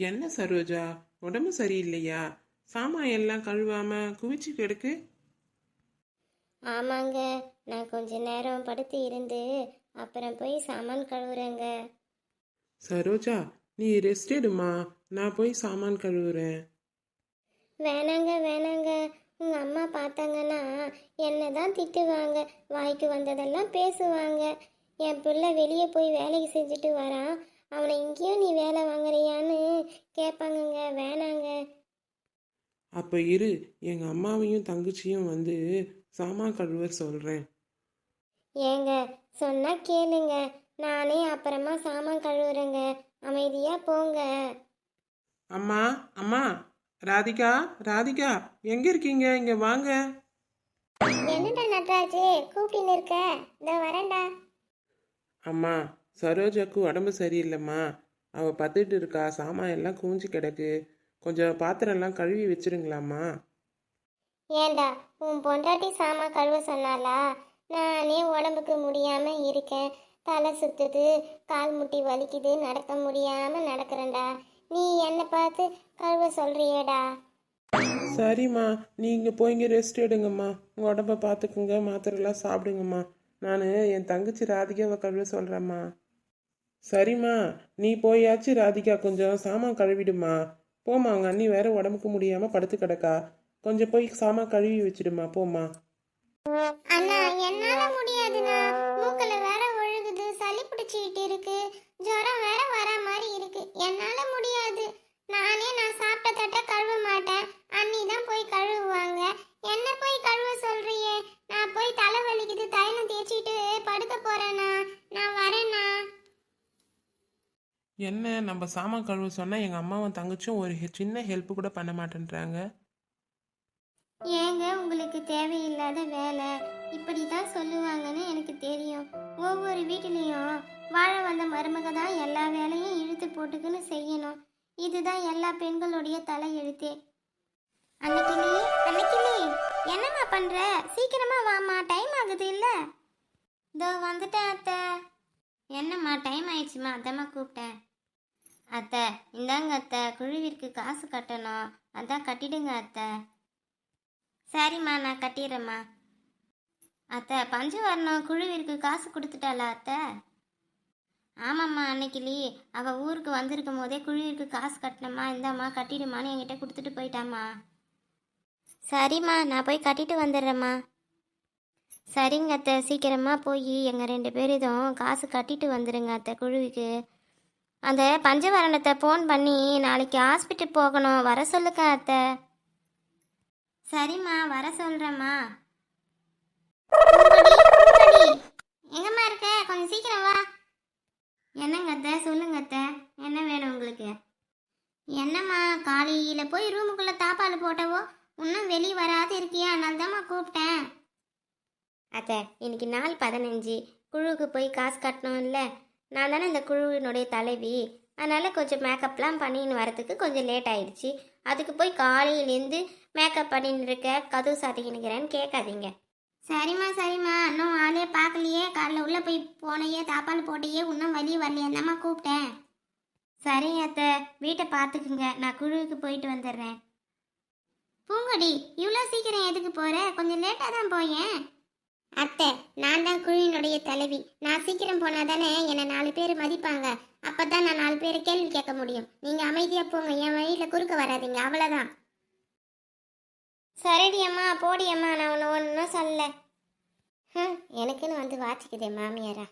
என்ன சரோஜா? உடம்பு சரியில்லையா? சாமான் எல்லாம் கழுவாம குவிச்சு கிடக்கு. ஆமாங்க. நான் கொஞ்ச நேரம் படுத்து இருந்து அப்புறம் போய் சாமான் கழுவுறேங்க. சரோஜா நீ ரெஸ்ட் எடுமா நான் போய் சாமான் கழுவுறேன். வேணாங்க வேணாங்க. உங்க அம்மா பார்த்தாங்கன்னா என்ன தான் திட்டுவாங்க. வாய்க்கு வந்ததெல்லாம் பேசுவாங்க. என் பிள்ளை வெளியே போய் வேலைக்கு செஞ்சுட்டு வரான் அவனை இங்கேயும் நீ வேலை வாங்குறியான்னு கேட்பாங்கங்க வேணாங்க. அப்ப இரு எங்க அம்மாவையும் தங்கச்சியும் வந்து சாமான் கழுவ சொல்றேன். ஏங்க சொன்னா கேளுங்க. நானே அப்புறமா சாமான் கழுவுறேங்க. அமைதியா போங்க. அம்மா அம்மா ராதிகா ராதிகா எங்க இருக்கீங்க? இங்க வாங்க. என்னடா நட்ராஜு கூப்பிட்டு இருக்க? இதோ வரேன்டா. அம்மா சரோஜாக்கு உடம்பு சரியில்லைம்மா. அவ பத்துட்டு இருக்கா. சாமான் எல்லாம் குவிஞ்சு கிடக்கு. கொஞ்சம் பாத்திரம் எல்லாம் கழுவி வச்சிருங்களாம்மா. ஏண்டா உன் பொண்டாட்டி சாமா கழுவ சொன்னாலா நானே உடம்புக்கு முடியாம இருக்கேன். தலை சுத்துது கால் முட்டி வலிக்குது நடக்க முடியாம நடக்கிறேன்டா. நீ என்னை பார்த்து கழுவ சொல்றியேடா? சரிம்மா நீங்க போய்ங்க ரெஸ்ட் எடுங்கம்மா. உங்க உடம்ப பார்த்துக்குங்க மாத்திரைலாம் சாப்பிடுங்கம்மா. நான் என் தங்கச்சி ராதிகாவை கழுவ சொல்றேம்மா. சரிம்மா நீ போயாச்சு ராதிகா கொஞ்சம் சாமான் கழுவிடுமா? போம்மா அவங்க அண்ணி வேற உடம்புக்கு முடியாம படுத்து கிடக்கா. கொஞ்சம் போய் சாமான் கழுவி வச்சிடுமா போம்மா. அண்ணா என்னால முடியாதுண்ணா. மூக்கல வேற ஒழுகுது சளி பிடிச்சிக்கிட்டு இருக்கு. ஜுரம் வேற வர மாதிரி இருக்கு. என்னால முடியாது. நானே நான் சாப்பிட்ட தட்டை கழுவ மாட்டேன் அண்ணி தான் போய் கழுவுவாங்க என்ன போய் கழுவ சொல்றியே நான் போய் தலை வலிக்குது தைலம் தேய்ச்சிட்டு படுக்க போறேண்ணா நான் வரேண்ணா என்ன நம்ம சாமான் கழுவ சொன்னா எங்க அம்மாவும் தங்கச்சும் ஒரு சின்ன ஹெல்ப் கூட பண்ண மாட்டேன்றாங்க. ஏங்க உங்களுக்கு தேவையில்லாத வேலை. இப்படி தான் சொல்லுவாங்கன்னு எனக்கு தெரியும். ஒவ்வொரு வீட்டிலையும் வாழ வந்த மருமக தான் எல்லா வேலையும் இழுத்து போட்டுக்குன்னு செய்யணும். இதுதான் எல்லா பெண்களுடைய தலையெழுத்தே. அன்னைக்கிளி அன்னைக்கிளி என்னம்மா பண்ற? சீக்கிரமா வாம்மா டைம் ஆகுது இல்ல? இதோ வந்துட்டேன் அத்தை. என்னம்மா டைம் ஆயிடுச்சுமா? அதம்மா கூப்பிட்டேன். அத்தை இந்தாங்க அத்தை குழுவிற்கு காசு கட்டணும். அதான் கட்டிடுங்க அத்தை. சரிம்மா நான் கட்டிடுறேம்மா. அத்தை பஞ்சவர்ணம் குழுவிற்கு காசு கொடுத்துட்டாளா அத்தை? ஆமாம்மா அன்னைக்கிளி அவள் ஊருக்கு வந்திருக்கும் போதே குழுவிற்கு காசு கட்டணம்மா இந்தாம்மா கட்டிடுமான்னு என்கிட்ட கொடுத்துட்டு போயிட்டாம்மா. சரிம்மா நான் போய் கட்டிட்டு வந்துடுறேம்மா. சரிங்க அத்தை சீக்கிரமாக போய். எங்கள் ரெண்டு பேர் இதுவும் காசு கட்டிட்டு வந்துடுங்க அத்தை குழுவிக்கு. அந்த பஞ்சவரணத்தை ஃபோன் பண்ணி நாளைக்கு ஹாஸ்பிட்டல் போகணும். வர சொல்லுக்கா அத்தை. சரிம்மா வர சொல்கிறேம்மா எங்கம்மா இருக்க? கொஞ்சம் சீக்கிரம் வா. என்னங்க அத்தை? சொல்லுங்க அத்தை. என்ன வேணும் உங்களுக்கு? என்னம்மா காலையில் போய் ரூமுக்குள்ளே தாப்பால் போட்டவோ இன்னும் வெளியே வராது இருக்கியா? அதனால தான்மா கூப்பிட்டேன். அத்தை இன்னைக்கு நாள் பதினஞ்சு. குழுவுக்கு போய் காசு கட்டணும் இல்லை நான் தானே இந்த குழுவினுடைய தலைவி. அதனால் கொஞ்சம் மேக்கப்லாம் பண்ணின்னு வரதுக்கு கொஞ்சம் லேட் ஆயிடுச்சு. அதுக்கு போய் காலையிலேருந்து மேக்கப் பண்ணின்னு இருக்க கதவு சாத்திக்கினுக்கிறேன்னு கேட்காதீங்க. சரிம்மா சரிம்மா. இன்னும் ஆளே பார்க்கலையே. காலைல உள்ளே போய் போனையே தாப்பால் போட்டையே இன்னும் வெளியே வரலையேந்தாம்மா கூப்பிட்டேன். சரிங்க அத்தை வீட்டை பார்த்துக்குங்க. நான் குழுவுக்கு போயிட்டு வந்துடுறேன். பூங்கொடி இவ்வளோ சீக்கிரம் எதுக்கு போகிற கொஞ்சம் லேட்டாக தான் போயேன். அத்தை நான் தான் குழுவினுடைய தலைவி. நான் சீக்கிரம் போனால் தானே என்னை நாலு பேர் மதிப்பாங்க. அப்போ தான் நான் நாலு பேர் கேள்வி கேட்க முடியும். நீங்கள் அமைதியாக போங்க. என் வழியில் குறுக்க வராதீங்க. அவ்வளோதான் சரிடி அம்மா போடி அம்மா. நான் ஒன்று ஒன்றும் சொல்லல. ஹம், எனக்குன்னு வந்து வாச்சிக்குதே மாமியாரா.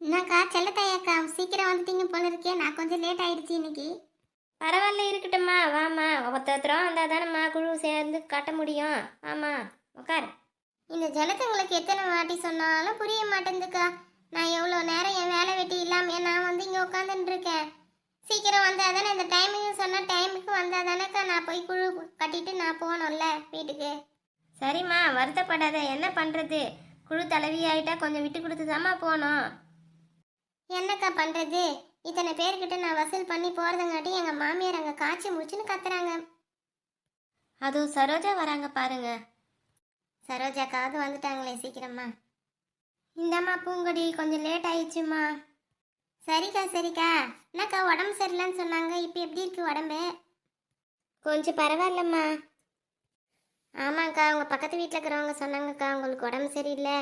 என்னக்கா செல்லத்தாயாக்கா சீக்கிரம் வந்துட்டீங்க போல இருக்கே. நான் கொஞ்சம் லேட் ஆயிடுச்சு இன்னைக்கு. பரவாயில்ல இருக்கட்டும்மா. வாமா ஒருத்தரம் வந்தால் தானேம்மா குழு சேர்ந்து கட்ட முடியும். ஆமாம் உட்கார் இந்த ஜலத்தை உங்களுக்கு எத்தனை வாட்டி சொன்னாலும் புரிய மாட்டேங்குதுக்கா. நான் எவ்வளோ நேரம் என் வேலை வெட்டி இல்லாமல் நான் வந்து இங்கே உட்காந்துட்டு இருக்கேன் சீக்கிரம் வந்தால் தானே இந்த டைமிங் சொன்ன டைமுக்கு வந்தால் தானேக்கா நான் போய் குழு கட்டிட்டு நான் போகணும்ல வீட்டுக்கு. சரிம்மா வருத்தப்படாத. என்ன பண்ணுறது குழு தலைவி ஆகிட்டா கொஞ்சம் விட்டு கொடுத்து தாம்மா போகணும். என்னக்கா பண்ணுறது இத்தனை பேர்கிட்ட நான் வசூல் பண்ணி போகிறதங்காட்டி எங்கள் மாமியார் அங்கே காய்ச்சி முடிச்சுன்னு கத்துறாங்க. அதுவும் சரோஜா வராங்க பாருங்கள் சரோஜாக்காவது வந்துட்டாங்களே சீக்கிரமா. இந்தாம்மா பூங்கொடி கொஞ்சம் லேட் ஆயிடுச்சுமா சரிக்கா சரிக்கா. என்னக்கா உடம்பு சரியில்லைன்னு சொன்னாங்க. இப்போ எப்படி இருக்கு உடம்பு? கொஞ்சம் பரவாயில்லம்மா. ஆமாக்கா உங்க பக்கத்து வீட்டில் இருக்கிறவங்க சொன்னாங்கக்கா உங்களுக்கு உடம்பு சரியில்லை.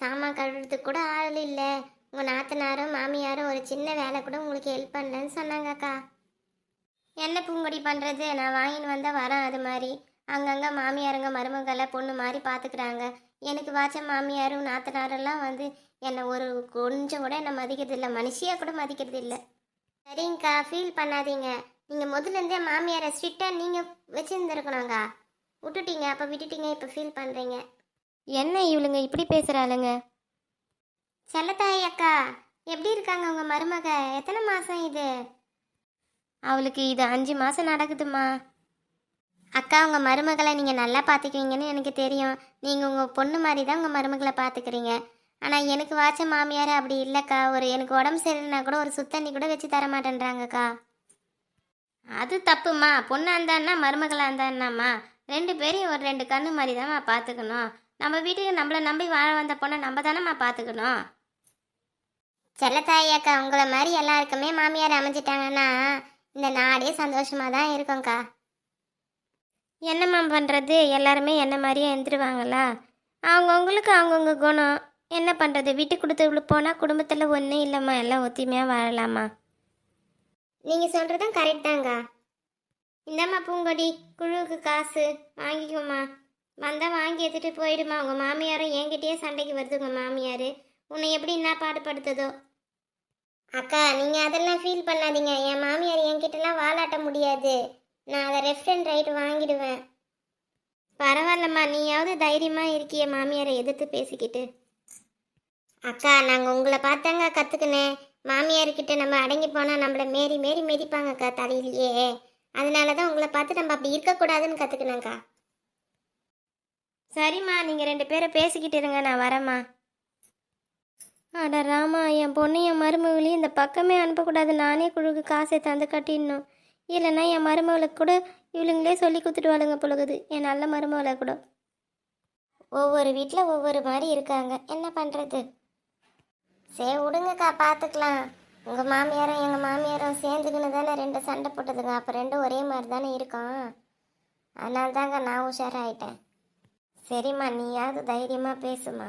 சாமான் கழுவுறதுக்கு கூட ஆள் இல்லை. உங்கள் நாத்தனாரும் மாமியாரும் ஒரு சின்ன வேலை கூட உங்களுக்கு ஹெல்ப் பண்ணலன்னு சொன்னாங்கக்கா. என்ன பூங்கொடி பண்ணுறது நான் வாங்கின்னு வந்தால் வரேன் அது மாதிரி. அங்கங்கே மாமியாருங்க மருமகளை பொண்ணு மாதிரி பார்த்துக்கிறாங்க எனக்கு வாச்ச மாமியாரும் நாத்தனாரெல்லாம் வந்து என்னை ஒரு கொஞ்சம் கூட என்னை மதிக்கிறது இல்லை மனுஷியாக கூட மதிக்கிறது இல்லை சரிங்கக்கா ஃபீல் பண்ணாதீங்க. நீங்கள் முதல்லேருந்தே மாமியாரை ஸ்ட்ரிக்டாக நீங்கள் வச்சுருந்துருக்கணுங்க விட்டுட்டீங்க அப்போ விட்டுட்டீங்க இப்போ ஃபீல் பண்ணுறீங்க என்ன இவளுங்க இப்படி பேசுகிறாளுங்க செல்லத்தாய் அக்கா எப்படி இருக்காங்க உங்கள் மருமக? எத்தனை மாதம் இது? அவளுக்கு இது அஞ்சு மாதம் நடக்குதுமா அக்கா உங்கள் மருமகளை நீங்கள் நல்லா பார்த்துக்குவீங்கன்னு எனக்கு தெரியும். நீங்கள் உங்கள் பொண்ணு மாதிரி தான் உங்கள் மருமகளை பார்த்துக்கிறீங்க ஆனால் எனக்கு வாச்ச மாமியார் அப்படி இல்லைக்கா. ஒரு எனக்கு உடம்பு சரியில்லைனா கூட ஒரு சுத்தண்ணி கூட வச்சு தர மாட்டேன்றாங்கக்கா. அது தப்புமா பொண்ணாக இருந்தான்னா மருமகளாக இருந்தான்னாம்மா ரெண்டு பேரையும் ஒரு ரெண்டு கண்ணு மாதிரி தான்மா பார்த்துக்கணும் நம்ம வீட்டுக்கு நம்மளை நம்பி வாழ வந்த பொண்ணை நம்ம தானேம்மா பார்த்துக்கணும் செல்லத்தாயக்கா உங்களை மாதிரி எல்லாருக்குமே மாமியார் அமைஞ்சிட்டாங்கன்னா இந்த நாடே சந்தோஷமாக தான் இருக்கும்க்கா. என்னம்மா பண்ணுறது எல்லாருமே என்ன மாதிரியே எழுந்துருவாங்களா அவங்கவுங்களுக்கு அவங்கவுங்க குணம். என்ன பண்ணுறது விட்டு கொடுத்து போனால் குடும்பத்தில் ஒன்றும் இல்லைம்மா. எல்லாம் ஒத்துமையாக வாழலாமா? நீங்கள் சொல்கிறதும் கரெக்ட் தாங்க இந்தாம்மா பூங்கொடி. குழுவுக்கு காசு. வாங்கிக்கோம்மா. வந்தால் வாங்கி எடுத்துகிட்டு போயிடுமா. உங்கள் மாமியாரும் என்கிட்டயே சண்டைக்கு வருது. உங்கள் மாமியார். உன்னை எப்படி என்ன பாடுபடுத்துதோ? அக்கா நீங்கள் அதெல்லாம் ஃபீல் பண்ணாதீங்க. என் மாமியார் என்கிட்டலாம் வாலாட்ட முடியாது. நான் அதை லெஃப்ட் அண்ட் ரைட் வாங்கிடுவேன். பரவாயில்லம்மா நீயாவது தைரியமாக இருக்கிய மாமியாரை எதிர்த்து பேசிக்கிட்டு. அக்கா நாங்கள் உங்களை பார்த்தாங்க கற்றுக்கினேன் மாமியார்கிட்ட நம்ம அடங்கி போனால் நம்மளை மேரி மேரி மிதிப்பாங்கக்கா தலையிலேயே. அதனால தான் உங்களை பார்த்து நம்ம அப்படி இருக்கக்கூடாதுன்னு கற்றுக்கினேங்க்கா சரிம்மா நீங்கள் ரெண்டு பேரும் பேசிக்கிட்டு இருங்க நான் வரேம்மா. அட ராமா என் பொண்ணு என் மருமகளையும் இந்த பக்கமே அனுப்பக்கூடாது. நானே குழுக்கு காசை தந்து கட்டிடணும். இல்லைன்னா என் மருமகளுக்கு கூட இவளுங்களே சொல்லி கொடுத்துடுவாளுங்க பொழுகுது என் நல்ல மருமகளை கூட. ஒவ்வொரு வீட்டில் ஒவ்வொரு மாதிரி இருக்காங்க. என்ன பண்ணுறது சரி விடுங்கக்கா பார்த்துக்கலாம் உங்கள் மாமியாரும் எங்கள் மாமியாரும் சேர்ந்துக்கின்னு தானே ரெண்டு சண்டை போட்டதுங்க. அப்போ ரெண்டும் ஒரே மாதிரி தானே இருக்கும். அதனால தாங்க நான் உஷாராயிட்டேன். சரிம்மா நீயாவது தைரியமாக பேசுமா